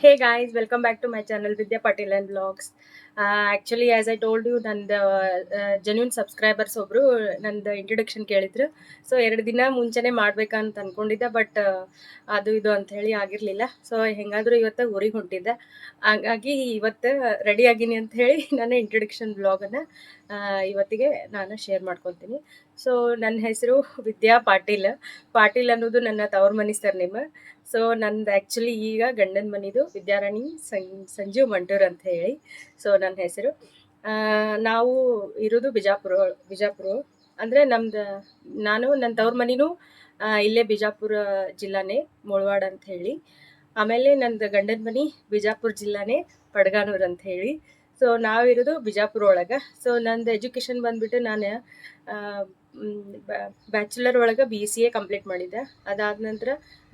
Hey guys welcome back to my channel Vidya Patil and blogs actually as I told you ನಂದು genuine subscribers ಒಬ್ಬರು ನಂದು introduction ಕೇಳಿದ್ರು. So ಎರಡು ದಿನ ಮುಂಚೆನೇ ಮಾಡ್ಬೇಕಂತ ಅನ್ಕೊಂಡಿದ್ದೆ ಬಟ್ ಅದು ಇದು ಅಂತ ಹೇಳಿ ಆಗಿರಲಿಲ್ಲ. ಸೊ ಹೆಂಗಾದರೂ ಇವತ್ತು ಊರಿಗೆ ಹೊಂಟಿದ್ದೆ. ಹಾಗಾಗಿ ಇವತ್ತು ರೆಡಿ ಆಗೀನಿ ಅಂತ ಹೇಳಿ ನನ್ನ ಇಂಟ್ರೊಡಕ್ಷನ್ ಬ್ಲಾಗನ್ನು ಇವತ್ತಿಗೆ ನಾನು ಶೇರ್ ಮಾಡ್ಕೊತೀನಿ ಸೊ ನನ್ನ ಹೆಸರು ವಿದ್ಯಾ ಪಾಟೀಲ್. ಪಾಟೀಲ್ ಅನ್ನೋದು ನನ್ನ ತವ್ರ ಮನಿ ಸರ್ ನಿಮ್ಮ ಸೊ ನಂದು ಆ್ಯಕ್ಚುಲಿ ಈಗ ಗಂಡನ ಮನಿದು ವಿದ್ಯಾರಾಣಿ ಸಂ, ಸಂಜೀವ್ ಮಂಟೂರ್ ಅಂತ ಹೇಳಿ. ಸೊ ನನ್ನ ಹೆಸರು. ನಾವು ಇರೋದು ಬಿಜಾಪುರ ಬಿಜಾಪುರ. ಅಂದರೆ ನಮ್ದು, ನಾನು ನನ್ನ ತವ್ರ ಮನಿನೂ ಇಲ್ಲೇ ಬಿಜಾಪುರ ಜಿಲ್ಲಾನೇ ಮುಳವಾಡ ಅಂತ ಹೇಳಿ. ಆಮೇಲೆ ನಂದು ಗಂಡನ ಮನಿ ಬಿಜಾಪುರ ಜಿಲ್ಲಾನೇ ಪಡ್ಗಾನೂರ್ ಅಂತ ಹೇಳಿ. ಸೊ ನಾವಿರೋದು ಬಿಜಾಪುರ ಒಳಗೆ. ಸೊ ನಂದು ಎಜುಕೇಷನ್ ಬಂದುಬಿಟ್ಟು ನಾನು ಬ್ಯಾಚುಲರ್ ಒಳಗೆ ಬಿ ಸಿ ಎ ಕಂಪ್ಲೀಟ್ ಮಾಡಿದ್ದೆ. ಅದಾದ ನಂತರ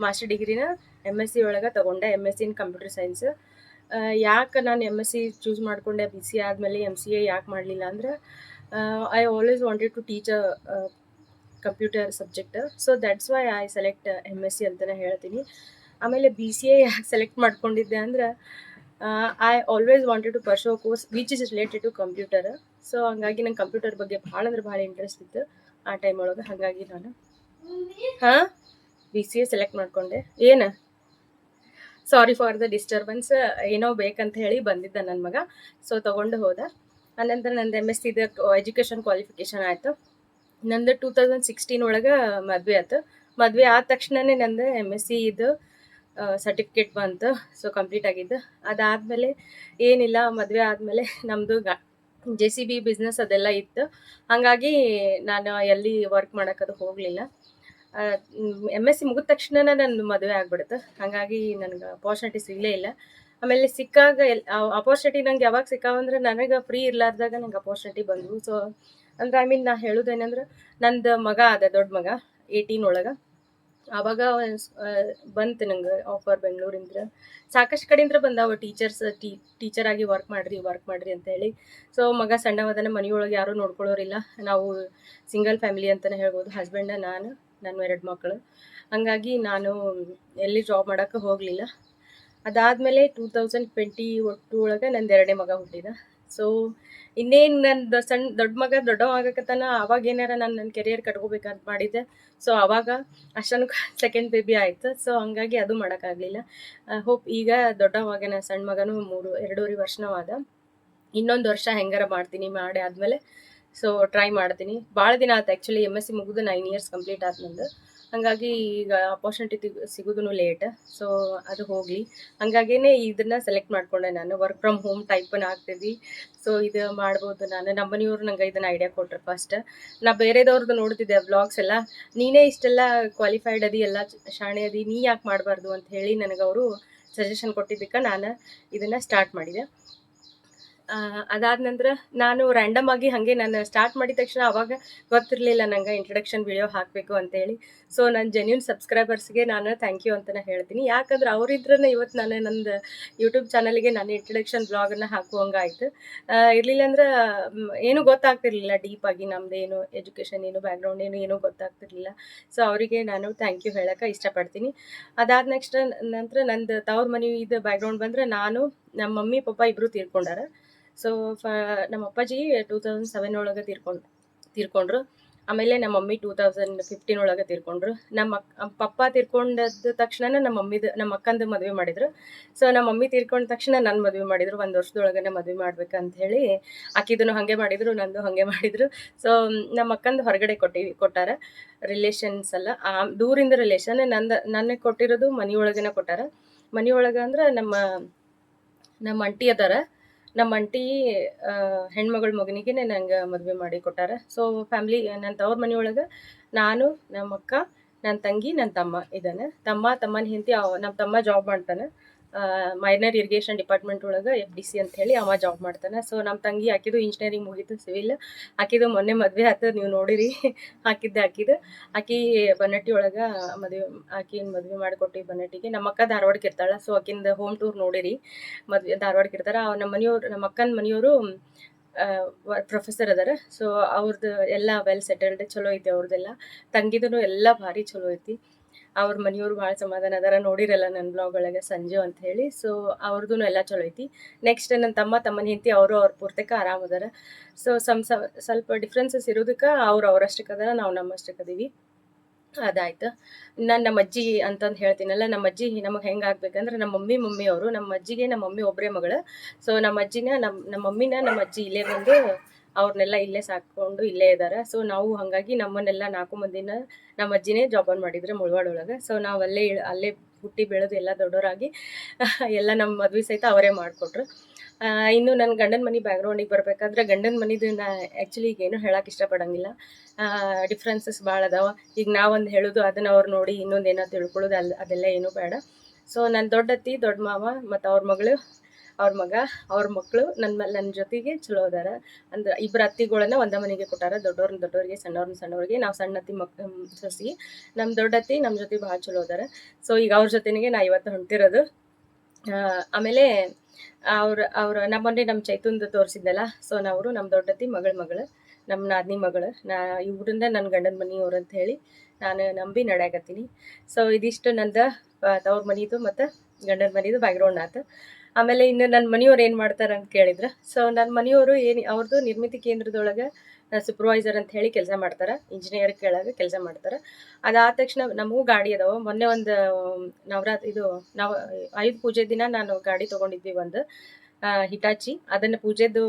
ಮಾಸ್ಟರ್ ಡಿಗ್ರಿನ ಎಂ ಎಸ್ ಸಿ ಒಳಗೆ ತೊಗೊಂಡೆ M S C in computer science ಯಾಕೆ ನಾನು ಎಂ ಎಸ್ ಸಿ ಚೂಸ್ ಮಾಡಿಕೊಂಡೆ ಬಿ ಸಿ ಆದಮೇಲೆ ಎಂ ಸಿ ಎ ಯಾಕೆ ಮಾಡಲಿಲ್ಲ ಅಂದ್ರೆ I always wanted to teach computer subject so that's why I select M S C ಅಂತಲೇ ಹೇಳ್ತೀನಿ. ಆಮೇಲೆ ಬಿ ಸಿ ಎ ಯಾಕೆ ಸೆಲೆಕ್ಟ್ ಮಾಡ್ಕೊಂಡಿದ್ದೆ ಅಂದ್ರೆ I always wanted to pursue course which is related to computer so ಹಂಗಾಗಿ ನಂಗೆ computer ಬಗ್ಗೆ ಭಾಳ ಅಂದ್ರೆ ಭಾಳ ಇಂಟ್ರೆಸ್ಟ್ ಇತ್ತು. ಆ ಟೈಮ್ ಒಳಗೆ ಹಾಗಾಗಿ ನಾನು. ಹಾಂ? ಬಿ ಸಿ ಎ ಸೆಲೆಕ್ಟ್ ಮಾಡಿಕೊಂಡೆ. ಏನು? ಸಾರಿ ಫಾರ್ ದ ಡಿಸ್ಟರ್ಬೆನ್ಸ್ ಏನೋ ಬೇಕಂತ ಹೇಳಿ ಬಂದಿದ್ದ ನನ್ನ ಮಗ. ಸೊ ತೊಗೊಂಡು ಹೋದ. ಆನಂತರ ನಂದು ಎಂ ಎಸ್ ಸಿದು ಎಜುಕೇಷನ್ ಕ್ವಾಲಿಫಿಕೇಷನ್ ಆಯಿತು. ನಂದು ಟೂ ತೌಸಂಡ್ ಸಿಕ್ಸ್ಟೀನ್ ಒಳಗೆ ಮದುವೆ ಆಯ್ತು. ಮದುವೆ ಆದ ತಕ್ಷಣನೇ ನಂದು ಎಂ ಎಸ್ ಸಿ ಇದು ಸರ್ಟಿಫಿಕೇಟ್ ಬಂತು. ಸೊ ಕಂಪ್ಲೀಟ್ ಆಗಿದ್ದು. ಅದಾದಮೇಲೆ ಏನಿಲ್ಲ, ಮದುವೆ ಆದಮೇಲೆ ನಮ್ಮದು ಗ ಜೆ ಸಿ ಬಿ ಬಿಸ್ನೆಸ್ ಅದೆಲ್ಲ ಇತ್ತು. ಹಾಗಾಗಿ ನಾನು ಎಲ್ಲಿ ವರ್ಕ್ ಮಾಡೋಕ್ಕದು ಹೋಗಲಿಲ್ಲ. ಎಂ ಎಸ್ ಸಿ ಮುಗಿದ ತಕ್ಷಣ ನನ್ನ ಮದುವೆ ಆಗ್ಬಿಡುತ್ತೆ. ಹಾಗಾಗಿ ನನಗೆ ಅಪಾರ್ಚುನಿಟಿ ಸಿಗಲೇ ಇಲ್ಲ. ಆಮೇಲೆ ಸಿಕ್ಕಾಗ ಎಲ್ ಅಪಾರ್ಚುನಿಟಿ ನಂಗೆ ಯಾವಾಗ ಸಿಕ್ಕಾವಂದ್ರೆ ನನಗೆ ಫ್ರೀ ಇರ್ಲಾರ್ದಾಗ ನಂಗೆ ಅಪಾರ್ಚುನಿಟಿ ಬಂದವು. ಸೊ ಅಂದ್ರೆ ಐ ಮೀನ್ ನಾ ಹೇಳೋದೇನಂದ್ರೆ ನಂದು ಮಗ ಅದ ದೊಡ್ಡ ಮಗ ಏಯ್ಟೀನ್ ಒಳಗೆ. ಆವಾಗ ಬಂತು ನಂಗೆ ಆಫರ್ ಬೆಂಗಳೂರಿಂದ ಸಾಕಷ್ಟು ಕಡೆಯಿಂದ ಬಂದಾವ ಟೀಚರ್ಸ್ ಟೀ ಟೀಚರ್ ಆಗಿ ವರ್ಕ್ ಮಾಡ್ರಿ ವರ್ಕ್ ಮಾಡ್ರಿ ಅಂತ ಹೇಳಿ. ಸೊ ಮಗ ಸಣ್ಣವದನ ಮನೆಯೊಳಗೆ ಯಾರೂ ನೋಡ್ಕೊಳ್ಳೋರಿಲ್ಲ ನಾವು ಸಿಂಗಲ್ ಫ್ಯಾಮಿಲಿ ಅಂತಲೇ ಹೇಳ್ಬೋದು. ಹಸ್ಬೆಂಡ ನಾನು, ನನ್ನ ಎರಡು ಮಕ್ಕಳು ಹಾಗಾಗಿ ನಾನು ಎಲ್ಲಿ ಜಾಬ್ ಮಾಡೋಕ್ಕೆ ಹೋಗಲಿಲ್ಲ. ಅದಾದಮೇಲೆ ಟೂ ತೌಸಂಡ್ ಟ್ವೆಂಟಿ ಒಟ್ಟು ಒಳಗೆ ನಂದು ಎರಡನೇ ಮಗ ಹುಟ್ಟಿದ. ಸೊ ಇನ್ನೇನು ನನ್ನ ಸಣ್ಣ ದೊಡ್ಡ ಮಗ ದೊಡ್ಡವ ಆಗಕತ್ತಾನ ಅವಾಗ ಏನಾರ ನಾನು ನನ್ನ ಕೆರಿಯರ್ ಕಟ್ಕೋಬೇಕಂತ ಮಾಡಿದ್ದೆ. ಸೊ ಅವಾಗ ಅಷ್ಟನ್ನು ಸೆಕೆಂಡ್ ಬೇಬಿ ಆಯಿತು. ಸೊ ಹಂಗಾಗಿ ಅದು ಮಾಡೋಕ್ಕಾಗಲಿಲ್ಲ. ಹೋಪ್ ಈಗ ದೊಡ್ಡವಾಗನ ಸಣ್ಣ ಮಗನೂ ಮೂರು, ಎರಡೂವರೆ ವರ್ಷನವಾದ. ಇನ್ನೊಂದು ವರ್ಷ ಹೆಂಗಾರ ಮಾಡ್ತೀನಿ ಮಾಡಿ ಆದಮೇಲೆ ಸೊ ಟ್ರೈ ಮಾಡ್ತೀನಿ. ಭಾಳ ದಿನ ಆಯ್ತು ಆ್ಯಕ್ಚುಲಿ ಎಂ ಎಸ್ ಸಿ ಮುಗಿದು ನೈನ್ ಇಯರ್ಸ್ ಕಂಪ್ಲೀಟ್ ಆದ ನಂದು. ಹಾಗಾಗಿ ಈಗ ಆಪರ್ಚುನಿಟಿ ಸಿಗೋದು ಲೇಟ್ ಸೊ ಅದು ಹೋಗಲಿ. ಹಂಗಾಗೇ ಇದನ್ನು ಸೆಲೆಕ್ಟ್ ಮಾಡಿಕೊಂಡೆ ನಾನು ವರ್ಕ್ ಫ್ರಮ್ ಹೋಮ್ ಟೈಪನ್ನು ಆಗ್ತಿದ್ವಿ. ಸೊ ಇದು ಮಾಡ್ಬೋದು ನಾನು. ನಮ್ಮ ಮನೆಯವ್ರು ನಂಗೆ ಇದನ್ನು ಐಡಿಯಾ ಕೊಟ್ಟರು ಫಸ್ಟ್ ನಾ ಬೇರೆದವ್ರದ್ದು ನೋಡ್ತಿದ್ದೆ ಬ್ಲಾಗ್ಸ್ ಎಲ್ಲ. ನೀನೇ ಇಷ್ಟೆಲ್ಲ ಕ್ವಾಲಿಫೈಡ್ ಅದಿ, ಎಲ್ಲ ಶಾಣೆ ಅದಿ, ನೀ ಯಾಕೆ ಮಾಡಬಾರ್ದು ಅಂತ ಹೇಳಿ ನನಗೆ ಅವರು ಸಜೆಷನ್ ಕೊಟ್ಟಿದ್ದಕ್ಕೆ ನಾನು ಇದನ್ನು ಸ್ಟಾರ್ಟ್ ಮಾಡಿದೆ. ಅದಾದ ನಂತರ ನಾನು ರ್ಯಾಂಡಮ್ ಆಗಿ ಹಾಗೆ ನಾನು ಸ್ಟಾರ್ಟ್ ಮಾಡಿದ ತಕ್ಷಣ ಅವಾಗ ಗೊತ್ತಿರಲಿಲ್ಲ ನಂಗೆ ಇಂಟ್ರಡಕ್ಷನ್ ವಿಡಿಯೋ ಹಾಕಬೇಕು ಅಂತೇಳಿ. ಸೊ ನನ್ನ ಜೆನ್ಯೂನ್ ಸಬ್ಸ್ಕ್ರೈಬರ್ಸ್ಗೆ ನಾನು ಥ್ಯಾಂಕ್ ಯು ಅಂತಲೇ ಹೇಳ್ತೀನಿ. ಯಾಕಂದ್ರೆ ಅವರಿದ್ರೇ ಇವತ್ತು ನಾನು ನಂದು ಯೂಟ್ಯೂಬ್ ಚಾನಲ್ಗೆ ನಾನು ಇಂಟ್ರಡಕ್ಷನ್ ಬ್ಲಾಗನ್ನು ಹಾಕುವಂಗಾಯ್ತು. ಇರಲಿಲ್ಲ ಅಂದ್ರೆ ಏನೂ ಗೊತ್ತಾಗ್ತಿರ್ಲಿಲ್ಲ. ಡೀಪಾಗಿ ನಮ್ದು ಏನು ಎಜುಕೇಷನ್ ಏನು ಬ್ಯಾಕ್ಗ್ರೌಂಡ್ ಏನು, ಏನೂ ಗೊತ್ತಾಗ್ತಿರ್ಲಿಲ್ಲ. ಸೊ ಅವರಿಗೆ ನಾನು ಥ್ಯಾಂಕ್ ಯು ಹೇಳೋಕ್ಕೆ ಇಷ್ಟಪಡ್ತೀನಿ. ಅದಾದ ನೆಕ್ಸ್ಟ್ ನಂತರ ನಂದು ತವ್ರ ಮನೆ ಇದು ಬ್ಯಾಕ್ಗ್ರೌಂಡ್ ಬಂದರೆ ನಾನು ನಮ್ಮ ಮಮ್ಮಿ, ಪಪ್ಪ ಇಬ್ಬರು ತೀರ್ಕೊಂಡಾರ. ಸೊ ನಮ್ಮ ಅಪ್ಪಾಜಿ ಟೂ ತೌಸಂಡ್ ಸೆವೆನ್ ಒಳಗೆ ತೀರ್ಕೊಂಡು, ತೀರ್ಕೊಂಡ್ರು. ಆಮೇಲೆ ನಮ್ಮ ಮಮ್ಮಿ ಟೂ ತೌಸಂಡ್ ಫಿಫ್ಟೀನ್ ಒಳಗೆ ತೀರ್ಕೊಂಡ್ರು. ನಮ್ಮ ಪಪ್ಪ ತೀರ್ಕೊಂಡದ ತಕ್ಷಣ ನಮ್ಮ ಮಮ್ಮಿದು, ನಮ್ಮ ಅಕ್ಕಂದು ಮದುವೆ ಮಾಡಿದ್ರು. ಸೊ ನಮ್ಮ ಮಮ್ಮಿ ತೀರ್ಕೊಂಡ ತಕ್ಷಣ ನನ್ನ ಮದುವೆ ಮಾಡಿದ್ರು. ಒಂದು ವರ್ಷದೊಳಗನೆ ಮದುವೆ ಮಾಡ್ಬೇಕಂತ ಹೇಳಿ ಆಕಿದನ್ನು ಹಾಗೆ ಮಾಡಿದ್ರು, ನಂದು ಹಾಗೆ ಮಾಡಿದ್ರು. ಸೊ ನಮ್ಮ ಅಕ್ಕಂದು ಹೊರಗಡೆ ಕೊಟ್ಟಿ, ಕೊಟ್ಟಾರ. ರಿಲೇಷನ್ಸ್ ಎಲ್ಲ ದೂರಿಂದ ರಿಲೇಷನ್ ನಂದು ನನಗೆ ಕೊಟ್ಟಿರೋದು ಮನೆಯೊಳಗೇನೆ ಕೊಟ್ಟಾರ. ಮನೆಯೊಳಗೆ ಅಂದ್ರೆ ನಮ್ಮ ನಮ್ಮ ಅಂಟಿ ಅದಾರ. ನಮ್ಮ ಅಂಟಿ ಹೆಣ್ಮಗಳ ಮಗನಿಗೆ ನಂಗೆ ಮದುವೆ ಮಾಡಿ ಕೊಟ್ಟಾರ. ಸೊ ಫ್ಯಾಮಿಲಿ ನನ್ನ ತವ್ರ ಮನೆಯೊಳಗೆ ನಾನು ನಮ್ಮ ಅಕ್ಕ ನನ್ನ ತಂಗಿ ನನ್ನ ತಮ್ಮ ಇದ್ದಾನೆ ತಮ್ಮ, ತಮ್ಮನ ಹೆಂಡತಿ ನಮ್ಮ ತಮ್ಮ ಜಾಬ್ ಮಾಡ್ತಾನೆ. ಮೈನರ್ ಇರಿಗೇಷನ್ ಡಿಪಾರ್ಟ್ಮೆಂಟ್ ಒಳಗೆ ಎಫ್ ಡಿ ಸಿ ಅಂತ ಹೇಳಿ ಅವ ಜಾಬ್ ಮಾಡ್ತಾನೆ. ಸೊ ನಮ್ಮ ತಂಗಿ ಹಾಕಿದ್ದು ಇಂಜಿನಿಯರಿಂಗ್ ಮುಗಿತು ಸಿವಿಲ್ ಹಾಕಿದ್ದು ಮೊನ್ನೆ ಮದುವೆ ಆಯ್ತು ನೀವು ನೋಡಿರಿ. ಹಾಕಿದ್ದೆ ಹಾಕಿದ್ದು. ಆಕಿ ಬನ್ನಟ್ಟಿ ಒಳಗೆ ಮದುವೆ ಆಕಿನ ಮದುವೆ ಮಾಡಿಕೊಟ್ಟು ಬನ್ನಟ್ಟಿಗೆ ನಮ್ಮ ಅಕ್ಕ ಧಾರವಾಡಕ್ಕೆ ಇರ್ತಾಳೆ ಸೊ ಆಕಿಂದ ಹೋಮ್ ಟೂರ್ ನೋಡಿರಿ. ಮದುವೆ ಧಾರವಾಡಕ್ಕೆ ಇರ್ತಾರೆ. ನಮ್ಮ ಮನೆಯವ್ರು, ನಮ್ಮ ಅಕ್ಕನ ಮನೆಯವರು ಪ್ರೊಫೆಸರ್ ಅದಾರ. ಸೊ ಅವ್ರದ್ದು ಎಲ್ಲ ವೆಲ್ ಸೆಟಲ್ಡ್ ಚಲೋ ಐತಿ ಅವ್ರದ್ದೆಲ್ಲ ತಂಗಿದೂ ಎಲ್ಲ ಭಾರಿ ಚಲೋ ಐತಿ. ಅವ್ರ ಮನೆಯವ್ರು ಭಾಳ ಸಮಾಧಾನ ಅದಾರ. ನೋಡಿರಲ್ಲ ನನ್ನ ಬ್ಲಾಗ್ ಒಳಗೆ ಸಂಜು ಅಂತ ಹೇಳಿ. ಸೊ ಅವ್ರದ್ದು ಎಲ್ಲ ಚಲೋ ಐತಿ. ನೆಕ್ಸ್ಟ್ ನನ್ನ ತಮ್ಮ, ತಮ್ಮನ ಹೆಂಡತಿ ಅವರು ಅವ್ರ ಪೂರ್ತಕ ಆರಾಮ್ ಅದಾರ. ಸೊ ಸಮ್ ಸ್ವಲ್ಪ ಡಿಫ್ರೆನ್ಸಸ್ ಇರೋದಕ್ಕೆ ಅವ್ರು ಅವ್ರಷ್ಟಕ್ಕೆ ಅದಾರ, ನಾವು ನಮ್ಮಷ್ಟಕ್ಕೆ ಅದೀವಿ. ಅದಾಯ್ತು. ನಾನು ನಮ್ಮ ಅಜ್ಜಿ ಅಂತಂದು ಹೇಳ್ತೀನಲ್ಲ, ನಮ್ಮ ಅಜ್ಜಿ ನಮಗೆ ಹೆಂಗೆ ಆಗ್ಬೇಕಂದ್ರೆ ನಮ್ಮ ಮಮ್ಮಿ ಮಮ್ಮಿ ಅವರು ನಮ್ಮ ಅಜ್ಜಿಗೆ ನಮ್ಮ ಮಮ್ಮಿ ಒಬ್ಬರೇ ಮಗಳು. ಸೊ ನಮ್ಮ ಅಜ್ಜಿನ ನಮ್ಮ ನಮ್ಮ ಮಮ್ಮಿನ ನಮ್ಮ ಅಜ್ಜಿ ಇಲ್ಲೇ ಬಂದು ಅವ್ರನ್ನೆಲ್ಲ ಇಲ್ಲೇ ಸಾಕೊಂಡು ಇಲ್ಲೇ ಇದ್ದಾರೆ ಸೊ ನಾವು ಹಾಗಾಗಿ ನಮ್ಮನ್ನೆಲ್ಲ ನಾಲ್ಕು ಮಂದಿನ ನಮ್ಮ ಅಜ್ಜಿನೇ ಜಾಬನ್ ಮಾಡಿದ್ರು ಮುಳವಾಡ ಒಳಗೆ. ಸೊ ನಾವು ಅಲ್ಲೇ ಅಲ್ಲೇ ಹುಟ್ಟಿ ಬೆಳೆದು ಎಲ್ಲ ದೊಡ್ಡವರಾಗಿ ಎಲ್ಲ ನಮ್ಮ ಮದ್ವೆ ಸಹಿತ ಅವರೇ ಮಾಡಿಕೊಟ್ರು. ಇನ್ನು ನನ್ನ ಗಂಡನ ಮನೆ ಬ್ಯಾಕ್ಗ್ರೌಂಡಿಗೆ ಬರಬೇಕಾದ್ರೆ ಗಂಡನ ಮನಿದು ನಾ ಆ್ಯಕ್ಚುಲಿ ಈಗ ಏನು ಹೇಳಕ್ಕೆ ಇಷ್ಟಪಡಂಗಿಲ್ಲ. ಡಿಫ್ರೆನ್ಸಸ್ ಭಾಳ ಅದಾವ. ಈಗ ನಾವೊಂದು ಹೇಳೋದು ಅದನ್ನ ಅವ್ರು ನೋಡಿ ಇನ್ನೊಂದು ಏನೋ ತಿಳ್ಕೊಳ್ಳೋದು ಅಲ್ಲಿ ಅದೆಲ್ಲ ಏನೂ ಬೇಡ. ಸೊ ನನ್ನ ದೊಡ್ಡತ್ತಿ, ದೊಡ್ಡ ಮಾವ ಮತ್ತು ಅವ್ರ ಮಗಳು ಅವ್ರ ಮಗ, ಅವ್ರ ಮಕ್ಕಳು ನನ್ನ ಮೇಲೆ ನನ್ನ ಜೊತೆಗೆ ಚಲೋ ಅದಾರ. ಅಂದ್ರೆ ಇಬ್ಬರು ಅತ್ತಿಗಳನ್ನ ಒಂದ ಮನೆಗೆ ಕೊಟ್ಟಾರ. ದೊಡ್ಡವ್ರನ್ನ ದೊಡ್ಡವ್ರಿಗೆ ಸಣ್ಣವ್ರನ್ನ ಸಣ್ಣವ್ರಿಗೆ ನಾವು ಸಣ್ಣ ಅತ್ತಿ ಮಕ್ ಸಸಿ. ನಮ್ಮ ದೊಡ್ಡತ್ತಿ ನಮ್ಮ ಜೊತೆ ಭಾಳ ಚಲೋ ಅದಾರ. ಸೊ ಈಗ ಅವ್ರ ಜೊತೆಗೆ ನಾ ಇವತ್ತು ಹೊಂಟಿರೋದು. ಆಮೇಲೆ ಅವ್ರ ಅವ್ರ ನಮ್ಮನ್ನೇ ನಮ್ಮ ಚೈತನ್ದು ತೋರಿಸಿದ್ದಲ್ಲ. ಸೊ ನಾವು ನಮ್ಮ ದೊಡ್ಡತಿ ಮಗಳ ಮಗಳು ನಮ್ಮ ನಾದಿನಿ ಮಗಳು. ನಾ ಇವ್ರಿಂದ ನನ್ನ ಗಂಡನ ಮನೆಯವ್ರು ಅಂತ ಹೇಳಿ ನಾನು ನಂಬಿ ನಡ್ಯಾಕತ್ತೀನಿ. ಸೊ ಇದಿಷ್ಟು ನಂದು ತವ್ರ ಮನೆಯದು ಮತ್ತು ಗಂಡನ ಮನೆಯದು ಬ್ಯಾಕ್ಗ್ರೌಂಡ್ ಆತು ಆಮೇಲೆ ಇನ್ನು ನನ್ನ ಮನೆಯವ್ರು ಏನು ಮಾಡ್ತಾರೆ ಅಂತ ಕೇಳಿದ್ರೆ ಸೊ ನನ್ನ ಮನೆಯವರು ಏನು ಅವ್ರದ್ದು ನಿರ್ಮಿತಿ ಕೇಂದ್ರದೊಳಗೆ ಸೂಪರ್ವೈಸರ್ ಅಂತ ಹೇಳಿ ಕೆಲಸ ಮಾಡ್ತಾರೆ ಇಂಜಿನಿಯರ್ ಕೆಳಗೆ ಕೆಲಸ ಮಾಡ್ತಾರೆ. ಅದಾದ ತಕ್ಷಣ ನಮಗೂ ಗಾಡಿ ಅದಾವ, ಮೊನ್ನೆ ಒಂದು, ನವರಾತ್ರಿ, ಇದು, ನಾವು ಆಯುಧ ಪೂಜೆ ದಿನ ನಾನು ಗಾಡಿ ತೊಗೊಂಡಿದ್ವಿ ಒಂದು ಹಿಟಾಚಿ, ಅದನ್ನು ಪೂಜೆದು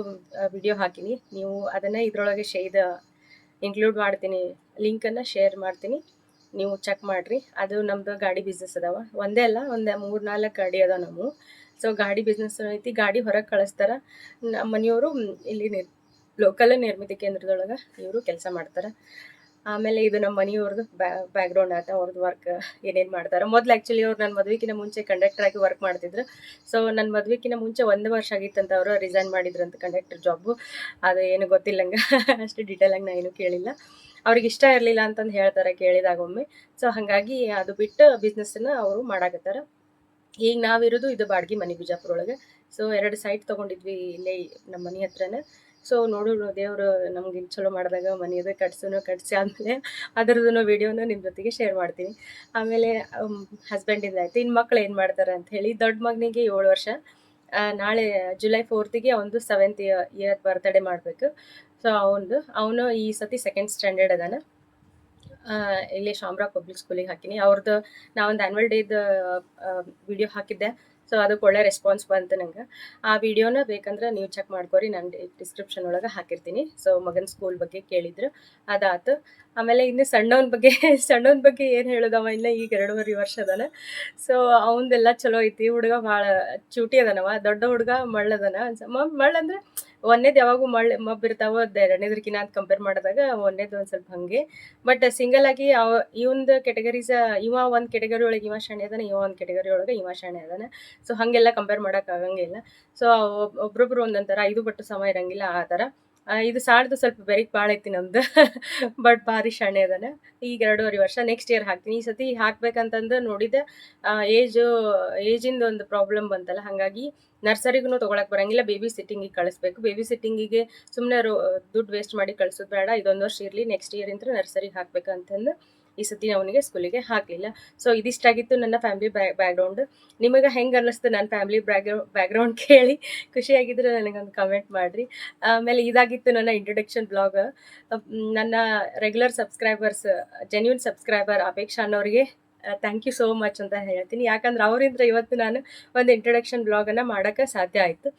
ವಿಡಿಯೋ ಹಾಕಿನಿ, ನೀವು ಅದನ್ನು ಇದರೊಳಗೆ ಶೇದ ಇನ್ಕ್ಲೂಡ್ ಮಾಡ್ತೀನಿ ಲಿಂಕನ್ನು ಶೇರ್ ಮಾಡ್ತೀನಿ, ನೀವು ಚೆಕ್ ಮಾಡಿರಿ, ಅದು ನಮ್ಮದು ಗಾಡಿ ಬಿಸ್ನೆಸ್ ಅದಾವ. ಒಂದೇ ಅಲ್ಲ, ಒಂದು ಮೂರು ನಾಲ್ಕು ಗಾಡಿ ಅದಾವ ನಾವು ಸೊ ಗಾಡಿ ಬಿಸ್ನೆಸ್ ಐತಿ, ಗಾಡಿ ಹೊರಗೆ ಕಳಿಸ್ತಾರೆ. ನಮ್ಮ ಮನೆಯವರು ಇಲ್ಲಿ ನಿರ್ ಲೋಕಲ್ ನಿರ್ಮಿತಿ ಕೇಂದ್ರದೊಳಗೆ ಇವರು ಕೆಲಸ ಮಾಡ್ತಾರೆ. ಆಮೇಲೆ ಇದು ನಮ್ಮ ಮನೆಯವ್ರದ್ದು ಬ್ಯಾಕ್ಗ್ರೌಂಡ್ ಆತ ಅವ್ರದ್ದು ವರ್ಕ್ ಏನೇನು ಮಾಡ್ತಾರೆ. ಮೊದಲು ಆ್ಯಕ್ಚುಲಿ ಅವ್ರು ನನ್ನ ಮದುವೆಕಿನ ಮುಂಚೆ ಕಂಡಕ್ಟರ್ ಆಗಿ ವರ್ಕ್ ಮಾಡ್ತಿದ್ರು. ಸೊ ನನ್ನ ಮದುವೆಕಿನ ಮುಂಚೆ ಒಂದು ವರ್ಷ ಆಗಿತ್ತಂತ ಅವರು ರಿಸೈನ್ ಅಂತ ಕಂಡಕ್ಟರ್ ಜಾಬು ಅದು ಏನು ಗೊತ್ತಿಲ್ಲಂಗೆ ಅಷ್ಟು ಡೀಟೇಲಾಗಿ ನಾನು ಏನು ಕೇಳಿಲ್ಲ. ಅವ್ರಿಗೆ ಇಷ್ಟ ಇರಲಿಲ್ಲ ಅಂತಂದು ಹೇಳ್ತಾರೆ ಕೇಳಿದಾಗ ಒಮ್ಮೆ. ಸೊ ಹಾಗಾಗಿ ಅದು ಬಿಟ್ಟು ಬಿಸ್ನೆಸ್ಸನ್ನು ಅವರು ಮಾಡಾಕತ್ತಾರ. ಈಗ ನಾವಿರೋದು ಇದು ಬಾಡ್ಗಿ ಮನೆ ಬಿಜಾಪುರ ಒಳಗೆ ಸೊ ಎರಡು ಸೈಟ್ ತೊಗೊಂಡಿದ್ವಿ ಇಲ್ಲೇ ನಮ್ಮ ಮನೆ ಹತ್ರನೇ. ಸೊ ನೋಡೋರು ದೇವರು ನಮ್ಗೆ ಚಲೋ ಮಾಡಿದಾಗ ಮನೆಯದು ಕಟ್ಸೋನು ಕಟ್ಸಿ ಆದಮೇಲೆ ಅದರದ್ದು ವಿಡಿಯೋನ ನಿಮ್ಮ ಜೊತೆಗೆ ಶೇರ್ ಮಾಡ್ತೀನಿ. ಆಮೇಲೆ ಹಸ್ಬೆಂಡಿಂದ ಆಯ್ತು. ಇನ್ನು ಮಕ್ಳು ಏನು ಮಾಡ್ತಾರೆ ಅಂತ ಹೇಳಿ ದೊಡ್ಡ ಮಗನಿಗೆ ಏಳು ವರ್ಷ. ನಾಳೆ ಜುಲೈ ಫೋರ್ತಿಗೆ ಅವನದು ಸೆವೆಂತ್ ಇಯರ್ ಬರ್ತ್ಡೇ ಮಾಡಬೇಕು. ಸೊ ಅವನದು, ಅವನು ಈ ಸತಿ ಸೆಕೆಂಡ್ ಸ್ಟ್ಯಾಂಡರ್ಡ್ ಅದಾನ. ಇಲ್ಲಿ ಶಾಮ್ರಾ ಪಬ್ಲಿಕ್ ಸ್ಕೂಲಿಗೆ ಹಾಕಿನಿ. ಅವ್ರದ್ದು ನಾ ಒಂದು ಆ್ಯನ್ವಲ್ ಡೇದ ವಿಡಿಯೋ ಹಾಕಿದ್ದೆ. ಸೊ ಅದಕ್ಕೆ ಒಳ್ಳೆ ರೆಸ್ಪಾನ್ಸ್ ಬಂತು ನಂಗೆ. ಆ ವಿಡಿಯೋನ ಬೇಕಂದ್ರೆ ನೀವು ಚೆಕ್ ಮಾಡ್ಕೊರಿ, ನಾನು ಡಿಸ್ಕ್ರಿಪ್ಷನ್ ಒಳಗೆ ಹಾಕಿರ್ತೀನಿ. ಸೊ ಮಗನ ಸ್ಕೂಲ್ ಬಗ್ಗೆ ಕೇಳಿದ್ರು. ಅದಾತು. ಆಮೇಲೆ ಇನ್ನು ಸಣ್ಣವನ ಬಗ್ಗೆ ಸಣ್ಣವನ ಬಗ್ಗೆ ಏನು ಹೇಳೋದವ? ಇನ್ನು ಈಗ ಎರಡೂವರೆ ವರ್ಷ ಅದಾನ. ಸೊ ಅವಂದೆಲ್ಲ ಚಲೋ ಐತಿ. ಹುಡುಗ ಭಾಳ ಚೂಟಿ ಅದನವ. ದೊಡ್ಡ ಹುಡುಗ ಮಳ್ಳದನ. ಮಳ್ಳ ಅಂದ್ರೆ ಒಂದೇದು ಯಾವಾಗೂ ಮಳ್ಳ ಮಬ್ಬಿರ್ತಾವ ಎರಡನೇದ್ರಕಿನ ಅಂತ ಕಂಪೇರ್ ಮಾಡಿದಾಗ ಒಂದೇದು ಒಂದು ಸ್ವಲ್ಪ ಹಾಗೆ. ಬಟ್ ಸಿಂಗಲ್ ಆಗಿ ಅವ ಇವಂದು ಕೆಟಗರೀಸ್ ಇವ ಒಂದು ಕೆಟಗರಿ ಒಳಗೆ ಇವ ಶಾಣೆ ಅದಾನ, ಇವ ಒಂದು ಕೆಟಗರಿ ಒಳಗೆ ಇವ ಶಾಣೆ ಅದಾನ. ಸೊ ಹಾಗೆಲ್ಲ ಕಂಪೇರ್ ಮಾಡೋಕ್ಕಾಗಂಗಿಲ್ಲ ಸೊ ಒಬ್ರೊಬ್ರು ಒಂದೊಂಥರ ಐದು ಬಟ್ಟು ಸಮ ಇರಂಗಿಲ್ಲ ಆ ಥರ ಇದು ಸಾಲದು ಸ್ವಲ್ಪ ಬೆರಿಕ್ ಭಾಳ ಐತಿ ನಮ್ದು. ಬಟ್ ಭಾರಿ ಶಾಣೆ ಅದಾನೆ. ಈಗ ಎರಡೂವರೆ ವರ್ಷ ನೆಕ್ಸ್ಟ್ ಇಯರ್ ಹಾಕ್ತೀನಿ. ಈ ಸತಿ ಹಾಕ್ಬೇಕಂತಂದು ನೋಡಿದ್ದೆ ಏಜು ಏಜಿಂದ ಒಂದು ಪ್ರಾಬ್ಲಮ್ ಬಂತಲ್ಲ. ಹಾಗಾಗಿ ನರ್ಸರಿಗೂ ತೊಗೊಳಕ್ಕೆ ಬರಂಗಿಲ್ಲ. ಬೇಬಿ ಸಿಟ್ಟಿಂಗಿಗೆ ಕಳಿಸ್ಬೇಕು. ಬೇಬಿ ಸಿಟ್ಟಿಂಗಿಗೆ ಸುಮ್ಮನೆ ರೋ, ದುಡ್ಡು ವೇಸ್ಟ್ ಮಾಡಿ ಕಳಿಸೋದು ಬೇಡ. ಇದೊಂದು ವರ್ಷ ಇರಲಿ. ನೆಕ್ಸ್ಟ್ ಇಯರ್ ಇಂತ ನರ್ಸರಿಗೆ ಹಾಕ್ಬೇಕಂತಂದು ಈ ಸತಿ ಅವನಿಗೆ ಸ್ಕೂಲಿಗೆ ಹಾಕಲಿಲ್ಲ. ಸೊ ಇದಿಷ್ಟಾಗಿತ್ತು ನನ್ನ ಫ್ಯಾಮಿಲಿ ಬ್ಯಾ ಬ್ಯಾಕ್ಗ್ರೌಂಡ್ ನಿಮಗೆ ಹೆಂಗೆ ಅನ್ನಿಸ್ತು ನನ್ನ ಫ್ಯಾಮಿಲಿ ಬ್ಯಾಕ್ಗ್ರೌಂಡ್ ಬ್ಯಾಕ್ಗ್ರೌಂಡ್ ಕೇಳಿ. ಖುಷಿಯಾಗಿದ್ರೆ ನನಗೊಂದು ಕಮೆಂಟ್ ಮಾಡಿರಿ. ಆಮೇಲೆ ಇದಾಗಿತ್ತು ನನ್ನ ಇಂಟ್ರೊಡಕ್ಷನ್ ಬ್ಲಾಗ್ ನನ್ನ regular subscribers genuine subscriber Apeksha ಅನ್ನೋರಿಗೆ thank you so much ಅಂತ ಹೇಳ್ತೀನಿ. ಯಾಕಂದ್ರೆ ಅವರಿಂದ ಇವತ್ತು ನಾನು ಒಂದು ಇಂಟ್ರೊಡಕ್ಷನ್ ಬ್ಲಾಗನ್ನು ಮಾಡೋಕ್ಕೆ ಸಾಧ್ಯ ಆಯಿತು.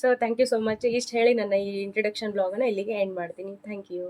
So thank you so much ಇಷ್ಟು ಹೇಳಿ ನನ್ನ ಈ ಇಂಟ್ರೊಡಕ್ಷನ್ ಬ್ಲಾಗನ್ನು ಇಲ್ಲಿಗೆ ಎಂಡ್ ಮಾಡ್ತೀನಿ. Thank you